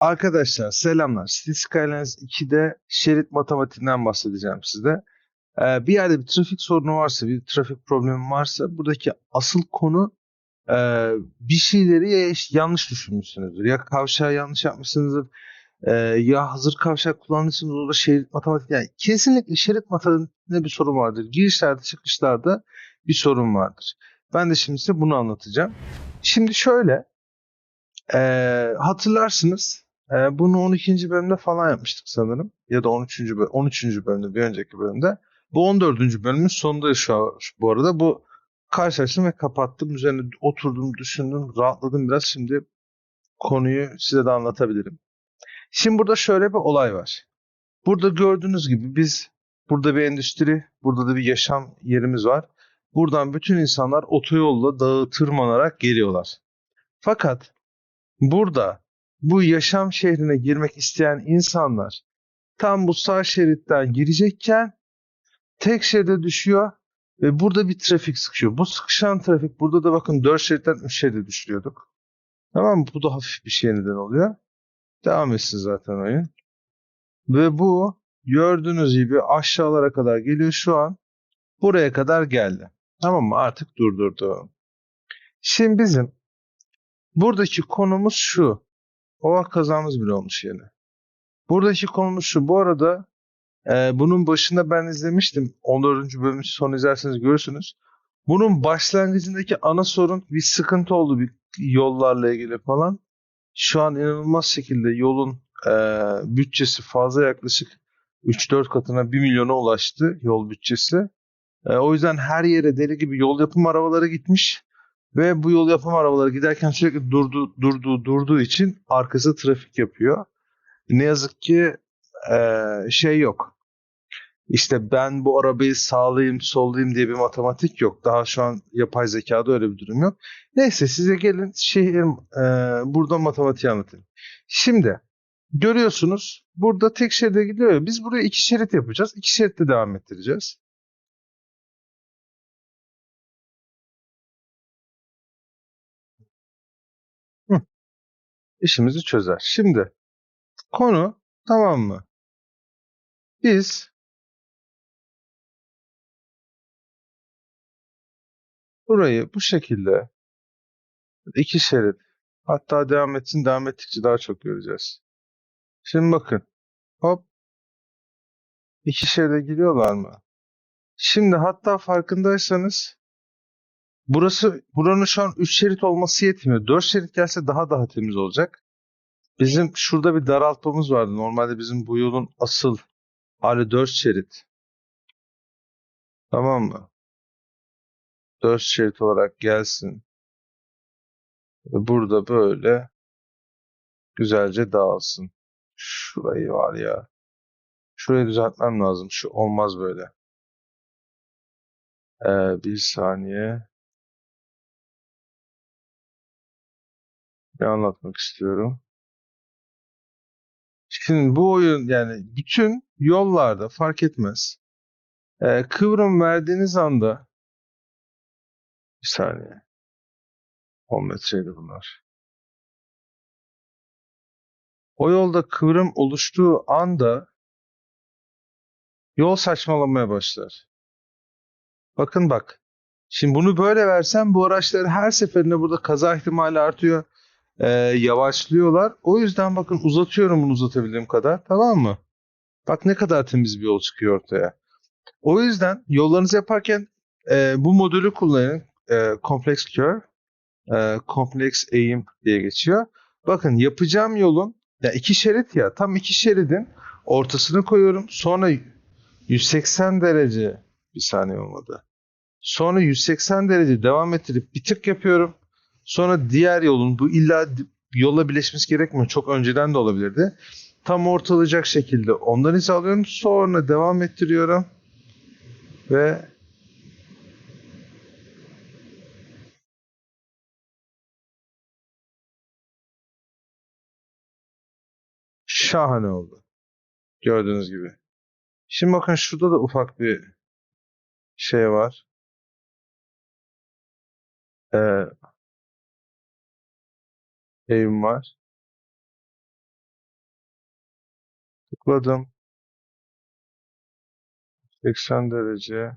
Arkadaşlar selamlar. City Skylines 2'de şerit matematiğinden bahsedeceğim size. Ee, bir yerde bir trafik sorunu varsa, bir trafik problemi varsa buradaki asıl konu e, bir şeyleri ya yanlış düşünmüşsünüzdür. Ya kavşağı yanlış yapmışsınızdır. e, ya hazır kavşak kullandıysanız orada şerit matematik. Yani kesinlikle şerit matematiğinde bir sorun vardır. Girişlerde çıkışlarda bir sorun vardır. Ben de şimdi size bunu anlatacağım. Şimdi şöyle e, hatırlarsınız ee, bunu 12. bölümde falan yapmıştık sanırım. Ya da 13. bölüm, 13. bölümde bir önceki bölümde. Bu 14. bölümün an şu- bu arada. Bu karşılaştım ve kapattım. Üzerine oturdum, düşündüm, rahatladım biraz. Şimdi konuyu size de anlatabilirim. Şimdi burada şöyle bir olay var. Burada gördüğünüz gibi biz burada bir endüstri, burada da bir yaşam yerimiz var. Buradan bütün insanlar otoyolla dağı tırmanarak geliyorlar. Fakat burada bu yaşam şehrine girmek isteyen insanlar tam bu sağ şeritten girecekken tek şeride düşüyor ve burada bir trafik sıkışıyor. Bu sıkışan trafik burada da bakın 4 şeritten 3 şeride düşürüyorduk. Tamam mı? Bu da hafif bir şey neden oluyor. Devam etsin zaten oyun. Ve bu gördüğünüz gibi aşağılara kadar geliyor şu an. Buraya kadar geldi. Tamam mı? Artık durdurdu. Şimdi bizim buradaki konumuz şu. Ova kazamız bile olmuş yine. Buradaki konumuz şu. Bu arada e, bunun başında ben izlemiştim. 14. bölümü son izlerseniz görürsünüz. Bunun başlangıcındaki ana sorun bir sıkıntı oldu bir yollarla ilgili falan. Şu an inanılmaz şekilde yolun e, bütçesi fazla yaklaşık 3-4 katına 1 milyona ulaştı yol bütçesi. E, o yüzden her yere deli gibi yol yapım arabaları gitmiş. Ve bu yol yapım arabaları giderken sürekli durdu, durduğu durduğu için arkası trafik yapıyor. Ne yazık ki eee, şey yok. İşte ben bu arabayı sağlayayım, sollayayım diye bir matematik yok. Daha şu an yapay zekada öyle bir durum yok. Neyse size gelin şehir eee, burada matematiği anlatayım. Şimdi görüyorsunuz burada tek şeride gidiyor. Biz buraya iki şerit yapacağız. İki şeritte devam ettireceğiz. İşimizi çözer. Şimdi konu tamam mı? Biz burayı bu şekilde iki şerit hatta devam etsin devam ettikçe daha çok göreceğiz. Şimdi bakın hop iki şeride gidiyorlar mı? Şimdi hatta farkındaysanız burası buranın şu an 3 şerit olması yetmiyor. 4 şerit gelse daha daha temiz olacak. Bizim şurada bir daraltmamız vardı. Normalde bizim bu yolun asıl hali 4 şerit. Tamam mı? 4 şerit olarak gelsin. Burada böyle güzelce dağılsın. Şurayı var ya. Şurayı düzeltmem lazım. Şu olmaz böyle. Ee, bir saniye. Ne anlatmak istiyorum? Şimdi bu oyun yani bütün yollarda fark etmez. Ee, kıvrım verdiğiniz anda bir saniye. 10 metreydi bunlar. O yolda kıvrım oluştuğu anda yol saçmalamaya başlar. Bakın bak. Şimdi bunu böyle versem bu araçlar her seferinde burada kaza ihtimali artıyor. Ee, yavaşlıyorlar. O yüzden bakın uzatıyorum bunu uzatabildiğim kadar. Tamam mı? Bak ne kadar temiz bir yol çıkıyor ortaya. O yüzden yollarınızı yaparken e, bu modülü kullanın. E, Complex Curve, e, Complex Eğim diye geçiyor. Bakın yapacağım yolun ya iki şerit ya tam iki şeridin ortasını koyuyorum. Sonra 180 derece bir saniye olmadı. Sonra 180 derece devam ettirip bir tık yapıyorum. Sonra diğer yolun bu illa yolla birleşmesi gerekmiyor. Çok önceden de olabilirdi. Tam ortalayacak şekilde ondan iz alıyorum. Sonra devam ettiriyorum. Ve şahane oldu. Gördüğünüz gibi. Şimdi bakın şurada da ufak bir şey var. Ee, eğim var. Tıkladım. 80 derece.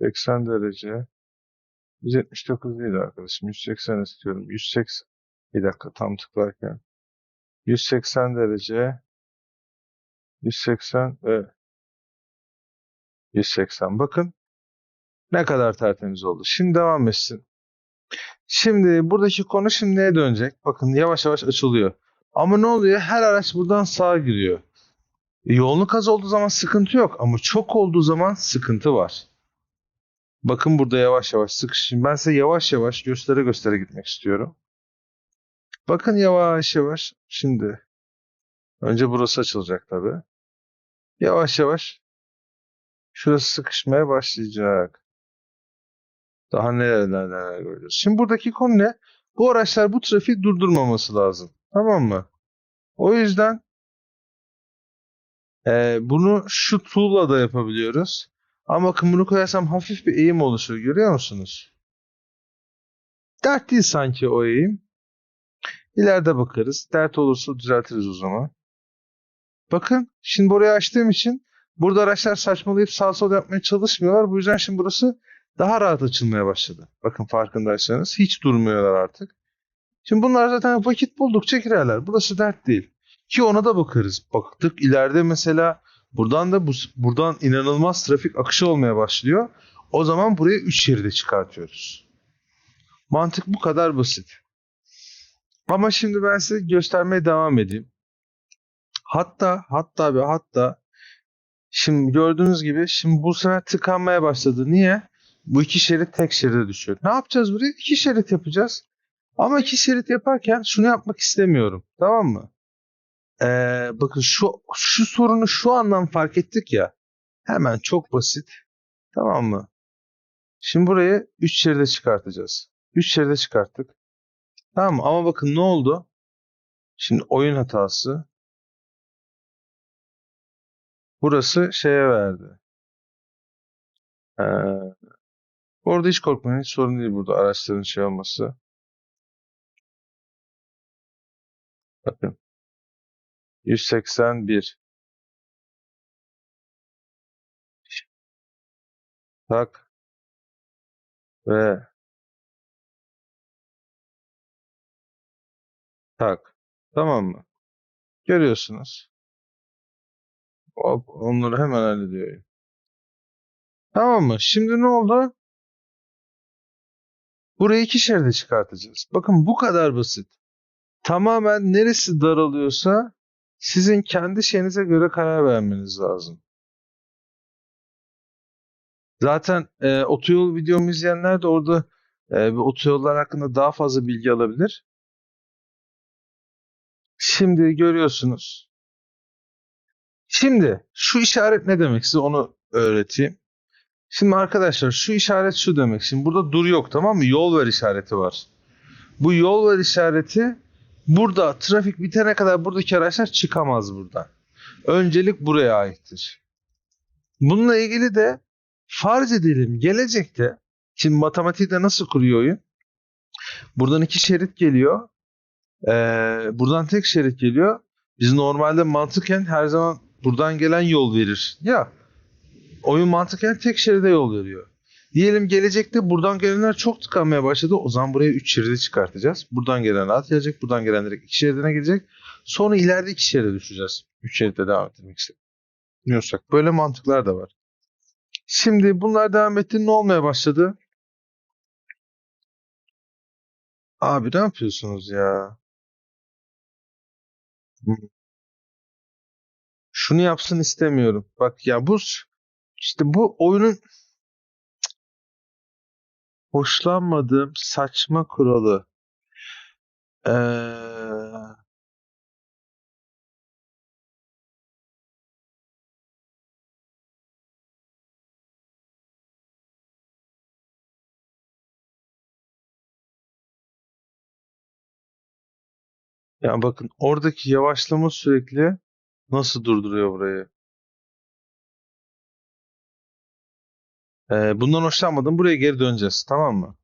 80 derece. 179 değil arkadaşım. 180 istiyorum. 180. Bir dakika tam tıklarken. 180 derece. 180 ve 180. Bakın ne kadar tertemiz oldu. Şimdi devam etsin. Şimdi buradaki konu şimdi neye dönecek? Bakın yavaş yavaş açılıyor. Ama ne oluyor? Her araç buradan sağa giriyor. Yoğunluk az olduğu zaman sıkıntı yok ama çok olduğu zaman sıkıntı var. Bakın burada yavaş yavaş sıkışın. Ben size yavaş yavaş göstere göstere gitmek istiyorum. Bakın yavaş yavaş. Şimdi önce burası açılacak tabii. Yavaş yavaş şurası sıkışmaya başlayacak. Daha neler neler göreceğiz. Şimdi buradaki konu ne? Bu araçlar bu trafiği durdurmaması lazım. Tamam mı? O yüzden e, bunu şu tool'la da yapabiliyoruz. Ama bakın bunu koyarsam hafif bir eğim oluşuyor. Görüyor musunuz? Dert değil sanki o eğim. İleride bakarız. Dert olursa düzeltiriz o zaman. Bakın şimdi burayı açtığım için burada araçlar saçmalayıp sağ sol yapmaya çalışmıyorlar. Bu yüzden şimdi burası daha rahat açılmaya başladı. Bakın farkındaysanız hiç durmuyorlar artık. Şimdi bunlar zaten vakit buldukça girerler. Burası dert değil. Ki ona da bakarız. Baktık ileride mesela buradan da bu, buradan inanılmaz trafik akışı olmaya başlıyor. O zaman buraya 3 şeride çıkartıyoruz. Mantık bu kadar basit. Ama şimdi ben size göstermeye devam edeyim. Hatta hatta ve hatta şimdi gördüğünüz gibi şimdi bu sefer tıkanmaya başladı. Niye? Bu iki şerit tek şeride düşüyor. Ne yapacağız buraya? İki şerit yapacağız. Ama iki şerit yaparken şunu yapmak istemiyorum. Tamam mı? Ee, bakın şu şu sorunu şu andan fark ettik ya. Hemen çok basit. Tamam mı? Şimdi burayı 3 şeride çıkartacağız. 3 şeride çıkarttık. Tamam mı? Ama bakın ne oldu? Şimdi oyun hatası. Burası şeye verdi. Ee, orada hiç korkmayın. Hiç sorun değil burada araçların şey olması. Bakın. 181. Tak. Ve tak. Tamam mı? Görüyorsunuz. Hop, onları hemen hallediyor. Tamam mı? Şimdi ne oldu? Burayı iki şeride çıkartacağız. Bakın bu kadar basit. Tamamen neresi daralıyorsa sizin kendi şeyinize göre karar vermeniz lazım. Zaten e, otoyol videomu izleyenler de orada e, otoyollar hakkında daha fazla bilgi alabilir. Şimdi görüyorsunuz. Şimdi şu işaret ne demek size onu öğreteyim. Şimdi arkadaşlar şu işaret şu demek. Şimdi burada dur yok tamam mı? Yol ver işareti var. Bu yol ver işareti burada trafik bitene kadar buradaki araçlar çıkamaz buradan. Öncelik buraya aittir. Bununla ilgili de farz edelim gelecekte şimdi matematikte nasıl kuruyor oyun? Buradan iki şerit geliyor. Ee, buradan tek şerit geliyor. Biz normalde mantıken her zaman buradan gelen yol verir. Ya oyun mantıken tek şeride yol veriyor. Diyelim gelecekte buradan gelenler çok tıkanmaya başladı. O zaman buraya 3 şeride çıkartacağız. Buradan gelen rahat. Buradan gelen direkt 2 şeridine gelecek. Sonra ileride 2 şeride düşeceğiz. 3 şeritte devam ettirmek istemiyorsak. Böyle mantıklar da var. Şimdi bunlar devam etti. Ne olmaya başladı? Abi ne yapıyorsunuz ya? Şunu yapsın istemiyorum. Bak ya bu işte bu oyunun hoşlanmadığım saçma kuralı. Ee, ya bakın oradaki yavaşlama sürekli nasıl durduruyor burayı? Ee, bundan hoşlanmadım. Buraya geri döneceğiz. Tamam mı?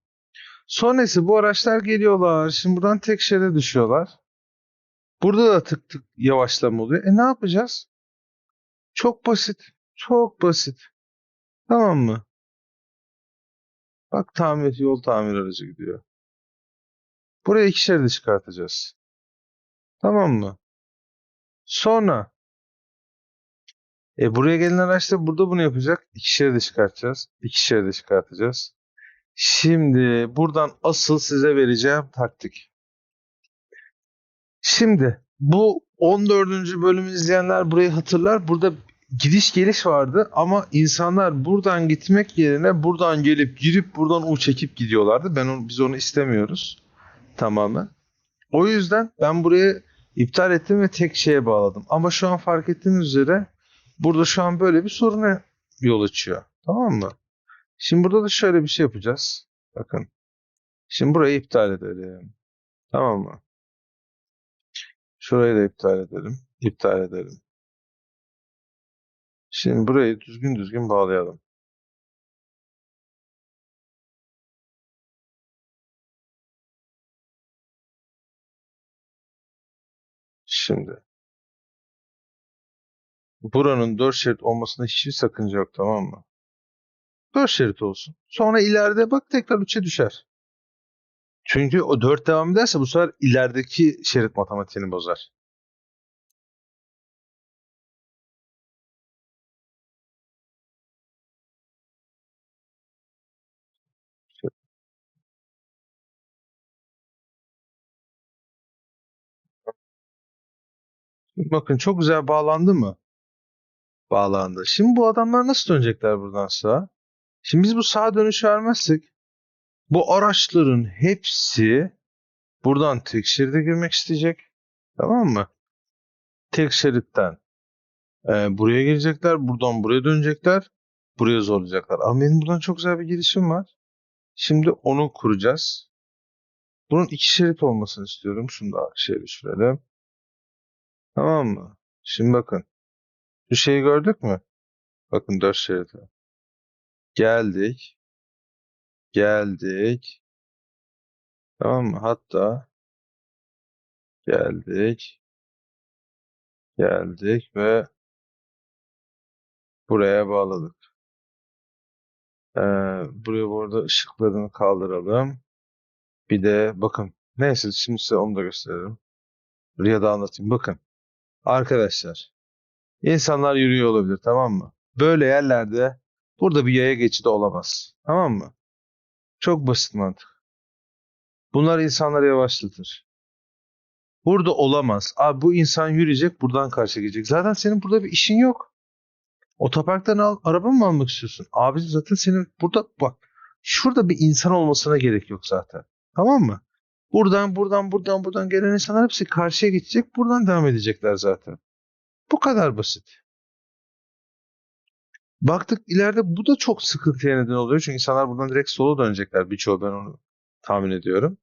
Sonrası bu araçlar geliyorlar. Şimdi buradan tek şeride düşüyorlar. Burada da tık tık yavaşlama oluyor. E ne yapacağız? Çok basit. Çok basit. Tamam mı? Bak tamir yol tamir aracı gidiyor. Buraya ikişer de çıkartacağız. Tamam mı? Sonra e buraya gelen araç da burada bunu yapacak. İkişer de çıkartacağız. İkişer de çıkartacağız. Şimdi buradan asıl size vereceğim taktik. Şimdi bu 14. bölümü izleyenler burayı hatırlar. Burada gidiş geliş vardı ama insanlar buradan gitmek yerine buradan gelip girip buradan U çekip gidiyorlardı. Ben onu, biz onu istemiyoruz tamamen. O yüzden ben burayı iptal ettim ve tek şeye bağladım. Ama şu an fark ettiğiniz üzere burada şu an böyle bir soruna yol açıyor. Tamam mı? Şimdi burada da şöyle bir şey yapacağız. Bakın. Şimdi burayı iptal edelim. Tamam mı? Şurayı da iptal edelim. İptal edelim. Şimdi burayı düzgün düzgün bağlayalım. Şimdi buranın 4 şerit olmasında hiçbir sakınca yok tamam mı? 4 şerit olsun. Sonra ileride bak tekrar 3'e düşer. Çünkü o 4 devam ederse bu sefer ilerideki şerit matematiğini bozar. Bakın çok güzel bağlandı mı? Bağlandı. Şimdi bu adamlar nasıl dönecekler buradan sağa? Şimdi biz bu sağa dönüş vermezsek bu araçların hepsi buradan tek şeride girmek isteyecek. Tamam mı? Tek şeritten e, buraya gelecekler. Buradan buraya dönecekler. Buraya zorlayacaklar. Ama benim buradan çok güzel bir girişim var. Şimdi onu kuracağız. Bunun iki şerit olmasını istiyorum. Şunu da şey düşürelim. Tamam mı? Şimdi bakın. Şu şeyi gördük mü? Bakın dört şerit. var. Geldik. Geldik. Tamam mı? Hatta geldik. Geldik ve buraya bağladık. Ee, buraya bu arada ışıklarını kaldıralım. Bir de bakın. Neyse şimdi size onu da gösterelim. Buraya da anlatayım. Bakın. Arkadaşlar. İnsanlar yürüyor olabilir tamam mı? Böyle yerlerde burada bir yaya geçidi olamaz. Tamam mı? Çok basit mantık. Bunlar insanları yavaşlatır. Burada olamaz. Abi bu insan yürüyecek buradan karşıya geçecek. Zaten senin burada bir işin yok. Otoparktan al, araba mı almak istiyorsun? Abi zaten senin burada bak şurada bir insan olmasına gerek yok zaten. Tamam mı? Buradan buradan buradan buradan gelen insanlar hepsi karşıya geçecek. Buradan devam edecekler zaten. Bu kadar basit. Baktık ileride bu da çok sıkıntıya neden oluyor. Çünkü insanlar buradan direkt sola dönecekler. Birçoğu ben onu tahmin ediyorum.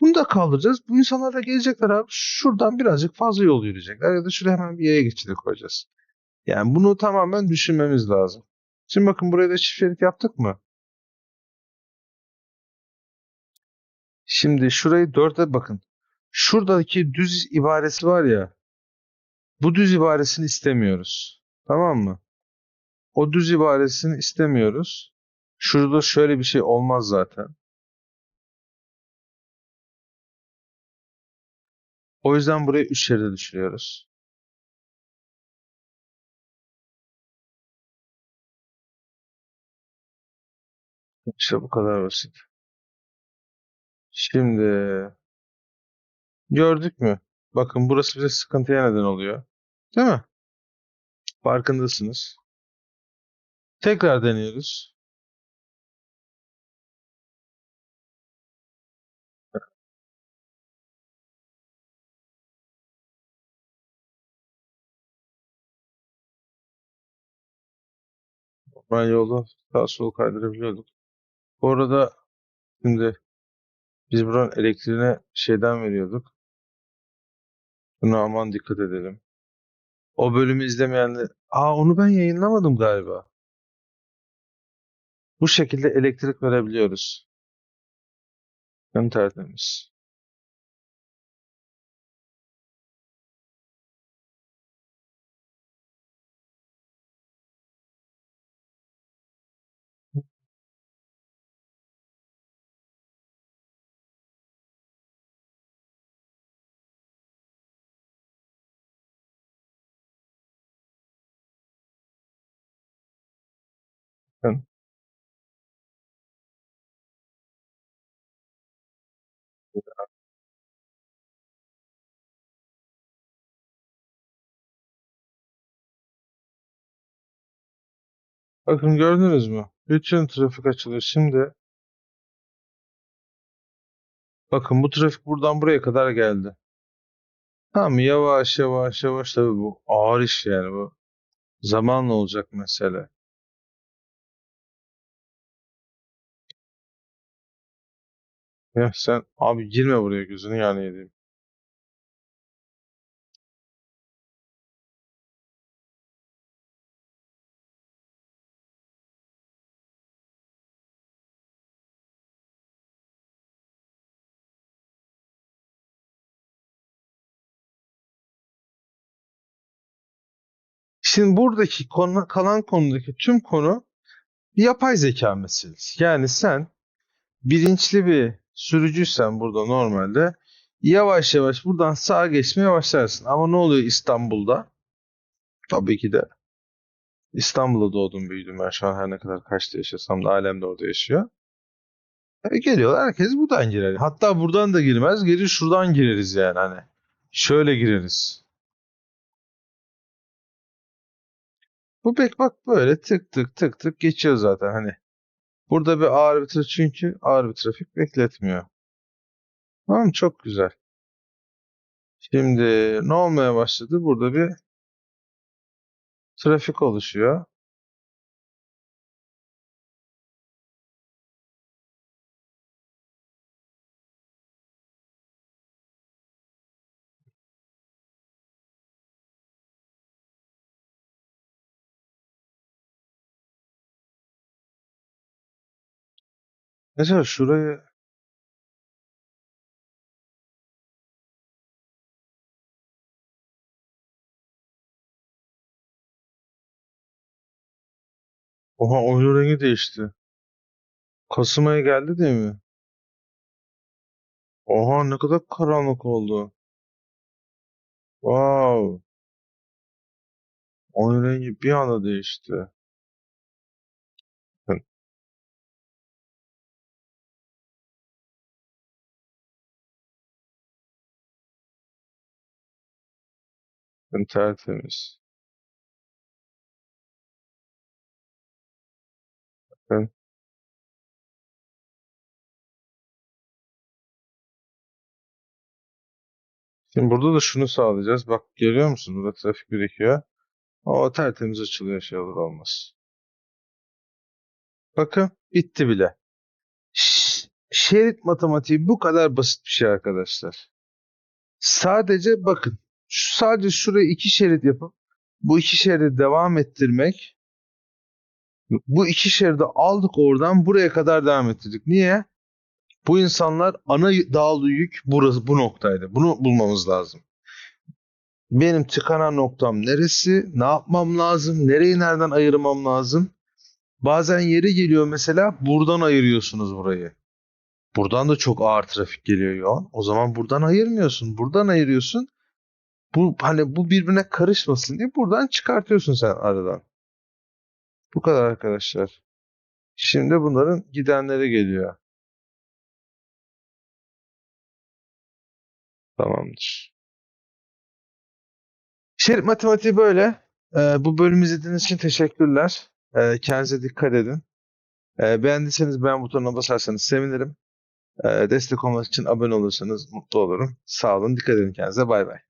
Bunu da kaldıracağız. Bu insanlar da gelecekler abi. Şuradan birazcık fazla yol yürüyecekler. Ya da şuraya hemen bir yaya geçidi koyacağız. Yani bunu tamamen düşünmemiz lazım. Şimdi bakın buraya da çift şerit yaptık mı? Şimdi şurayı dörde bakın. Şuradaki düz ibaresi var ya. Bu düz ibaresini istemiyoruz. Tamam mı? O düz ibaresini istemiyoruz. Şurada şöyle bir şey olmaz zaten. O yüzden buraya 3 şeride düşürüyoruz. İşte bu kadar basit. Şimdi gördük mü? Bakın burası bize sıkıntıya neden oluyor. Değil mi? Farkındasınız. Tekrar deniyoruz. Ben yolda sağ sol kaydırabiliyorduk. Bu arada şimdi biz buranın elektriğine şeyden veriyorduk. Buna aman dikkat edelim. O bölümü izlemeyenler... Aa onu ben yayınlamadım galiba. Bu şekilde elektrik verebiliyoruz. Hem tertemiz. Bakın gördünüz mü? Bütün trafik açılıyor. Şimdi bakın bu trafik buradan buraya kadar geldi. Tamam yavaş yavaş yavaş tabii bu ağır iş yani bu. Zamanla olacak mesele. Ya sen abi girme buraya gözünü yani yediğim. Şimdi buradaki konu, kalan konudaki tüm konu yapay zeka meselesi. Yani sen bilinçli bir sürücüysen burada normalde yavaş yavaş buradan sağa geçmeye başlarsın. Ama ne oluyor İstanbul'da? Tabii ki de İstanbul'da doğdum büyüdüm ben şu an her ne kadar kaçta yaşasam da ailem de orada yaşıyor. E, geliyorlar herkes buradan girer. Hatta buradan da girmez. Geri şuradan gireriz yani hani. Şöyle gireriz. Bu bak böyle tık tık tık tık geçiyor zaten hani. Burada bir ağır bir trafik çünkü ağır bir trafik bekletmiyor. Tamam çok güzel. Şimdi ne olmaya başladı? Burada bir trafik oluşuyor. Mesela şurayı Oha oyun rengi değişti. Kasım ayı geldi değil mi? Oha ne kadar karanlık oldu. Wow. Oyun rengi bir anda değişti. Tertemiz. Bakın. Şimdi burada da şunu sağlayacağız. Bak görüyor musun? Burada trafik birikiyor. O tertemiz açılıyor şey olur olmaz. Bakın bitti bile. Şerit matematiği bu kadar basit bir şey arkadaşlar. Sadece bakın. Şu, sadece şuraya iki şerit yapıp bu iki şeridi devam ettirmek bu iki şeridi aldık oradan buraya kadar devam ettirdik. Niye? Bu insanlar ana dağlı yük burası bu noktaydı. Bunu bulmamız lazım. Benim tıkanan noktam neresi? Ne yapmam lazım? Nereyi nereden ayırmam lazım? Bazen yeri geliyor mesela buradan ayırıyorsunuz burayı. Buradan da çok ağır trafik geliyor yoğun. O zaman buradan ayırmıyorsun. Buradan ayırıyorsun. Bu hani bu birbirine karışmasın diye buradan çıkartıyorsun sen aradan. Bu kadar arkadaşlar. Şimdi bunların gidenleri geliyor. Tamamdır. Şerit matematiği böyle. Ee, bu bölümü izlediğiniz için teşekkürler. Ee, kendinize dikkat edin. Ee, beğendiyseniz beğen butonuna basarsanız sevinirim. Ee, destek olmak için abone olursanız mutlu olurum. Sağ olun. Dikkat edin kendinize. Bay bay.